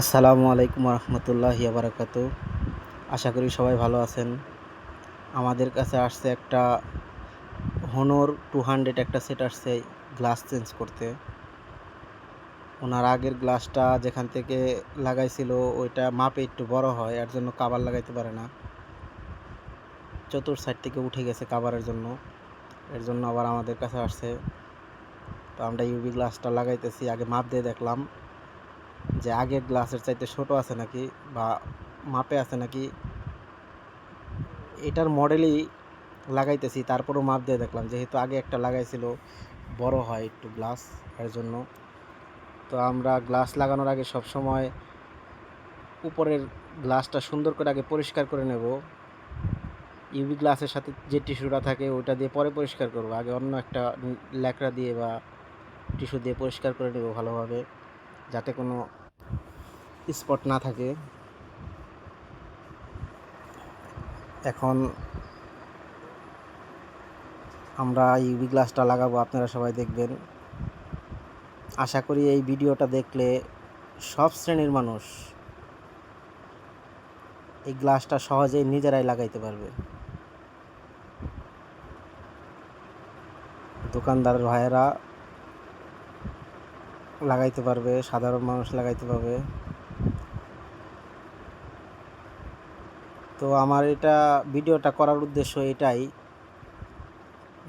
আসসালামু আলাইকুম রহমতুল্লাহ বারাকাত আশা করি সবাই ভালো আছেন। আমাদের কাছে আসছে একটা হনর টু হান্ড্রেড একটা সেট আসছে গ্লাস চেঞ্জ করতে। ওনার আগের গ্লাসটা যেখান থেকে লাগাইছিল, ওইটা মাপে একটু বড় হয়, এর জন্য কাবার লাগাইতে পারে না। চতুর সাইড থেকে উঠে গেছে কাবারের জন্য। এর জন্য আবার আমাদের কাছে আসছে। তো আমরা ইউভি গ্লাসটা লাগাইতেছি, আগে মাপ দিয়ে দেখলাম। যে আগের গ্লাসের চাইতে ছোট আছে নাকি বা মাপে আছে নাকি, এটার মডেলই লাগাইতেছি, তারপরও মাপ দিয়ে দেখলাম। যেহেতু আগে একটা লাগাইছিল, বড় হয় একটু গ্লাস এর জন্য। তো আমরা গ্লাস লাগানোর আগে সব সময় উপরের গ্লাসটা সুন্দর করে আগে পরিষ্কার করে নেব। ইউভি গ্লাসের সাথে যে টিস্যুটা থাকে ওটা দিয়ে পরে পরিষ্কার করব। আগে অন্য একটা ল্যাকড়া দিয়ে বা টিস্যু দিয়ে পরিষ্কার করে নেব ভালোভাবে, যাতে কোনো স্পট না থাকে। এখন আমরা ইউভি গ্লাসটা লাগাবো, আপনারা সবাই দেখবেন। আশা করি এই ভিডিওটা দেখলে সব শ্রেণির মানুষ এই গ্লাসটা সহজেই নিজেরাই লাগাইতে পারবে। দোকানদার ভাইয়েরা লাগাইতে পারবে, সাধারণ মানুষ লাগাইতে পারবে। তো আমার এটা ভিডিওটা করার উদ্দেশ্য এটাই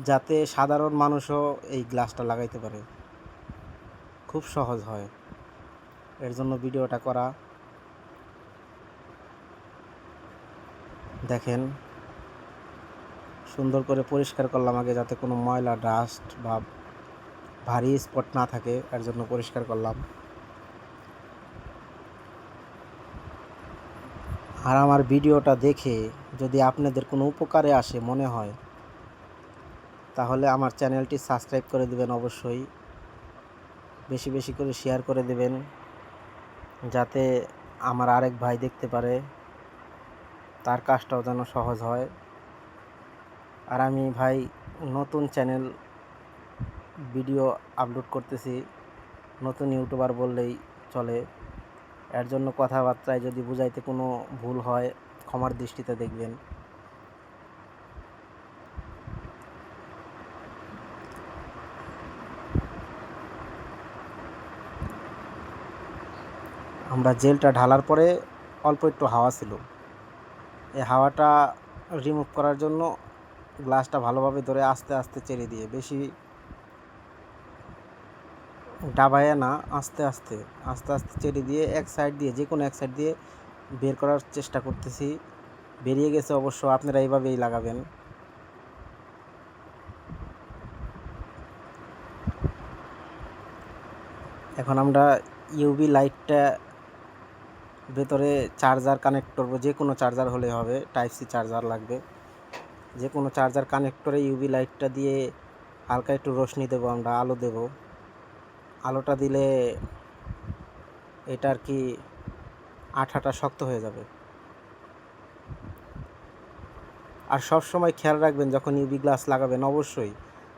যাতে সাধারণ মানুষও এই গ্লাসটা লাগাইতে পারে। খুব সহজ হয়। এর জন্য ভিডিওটা করা। দেখেন, সুন্দর করে পরিষ্কার করলাম আগে যাতে কোনো ময়লা, ডাস্ট বা ভারী স্পট না থাকে, এর জন্য পরিষ্কার করলাম। আর আমার ভিডিওটা দেখে যদি আপনাদের কোনো উপকারে আসে মনে হয়, তাহলে আমার চ্যানেলটি সাবস্ক্রাইব করে দেবেন অবশ্যই। বেশি বেশি করে শেয়ার করে দেবেন, যাতে আমার আরেক ভাই দেখতে পারে, তার কাজটাও যেন সহজ হয়। আর আমি ভাই নতুন চ্যানেল ভিডিও আপলোড করতেছি, নতুন ইউটিউবার বললেই চলে। এর জন্য কথাবার্তায় যদি বুঝাইতে কোনো ভুল হয়, ক্ষমার দৃষ্টিতে দেখবেন। আমরা জেলটা ঢালার পরে অল্প একটু হাওয়া ছিল। এই হাওয়াটা রিমুভ করার জন্য গ্লাসটা ভালোভাবে ধরে আস্তে আস্তে চেড়ে দিয়ে, বেশি ডাবায় না, আস্তে আস্তে আস্তে আস্তে চেড়ে দিয়ে এক সাইড দিয়ে যে কোনো এক সাইড দিয়ে বের করার চেষ্টা করতেছি। বেরিয়ে গেছে অবশ্য, আপনারা এইভাবেই লাগাবেন। এখন আমরা ইউভি লাইটটা ভেতরে চার্জার কানেক্ট করব যে কোনো চার্জার হলে হবে টাইপ সি চার্জার লাগবে। যে কোনো চার্জার কানেক্টরে ইউভি লাইটটা দিয়ে হালকা একটু রোশনি দেবো আমরা, আলো দেব। আলোটা দিলে এটা আর কি আঠাটা শক্ত হয়ে যাবে। আর সব সময় খেয়াল রাখবেন, যখন ইউভি গ্লাস লাগাবেন, অবশ্যই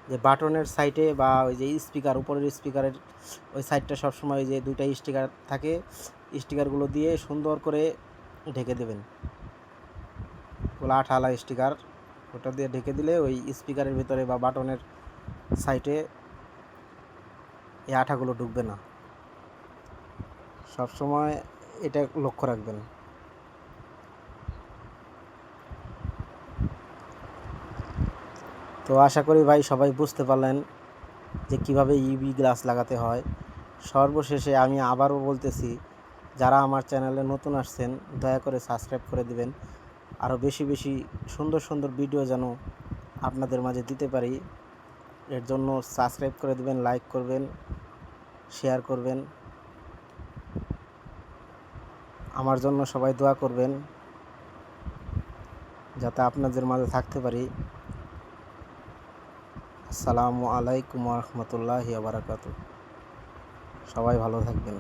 যে বাটনের সাইডে বা ওই যে স্পিকার উপরের স্পিকারের ওই সাইডটা সবসময় যে দুইটা স্টিকার থাকে স্টিকারগুলো দিয়ে সুন্দর করে ঢেকে দেবেন। ওগুলো আঠালা স্টিকার ওটা দিয়ে ঢেকে দিলে ওই স্পিকারের ভিতরে বা বাটনের সাইডে এই আঠাগুলো ঢুকবে না। সবসময় এটা লক্ষ্য রাখবেন। তো আশা করি ভাই সবাই বুঝতে পারলেন যে কীভাবে ইউভি গ্লাস লাগাতে হয়। সর্বশেষে আমি আবারও বলতেছি, যারা আমার চ্যানেলে নতুন আসছেন, দয়া করে সাবস্ক্রাইব করে দিবেন। আরও বেশি বেশি সুন্দর সুন্দর ভিডিও যেন আপনাদের মাঝে দিতে পারি। এর জন্য সাবস্ক্রাইব করে দিবেন, লাইক করবেন। শেয়ার করবেন। আমার জন্য সবাই দোয়া করবেন, যাতে আপনাদের মাঝে থাকতে পারি। আসসালামু আলাইকুম রহমতুল্লাহ বারাকাতু সবাই ভালো থাকবেন।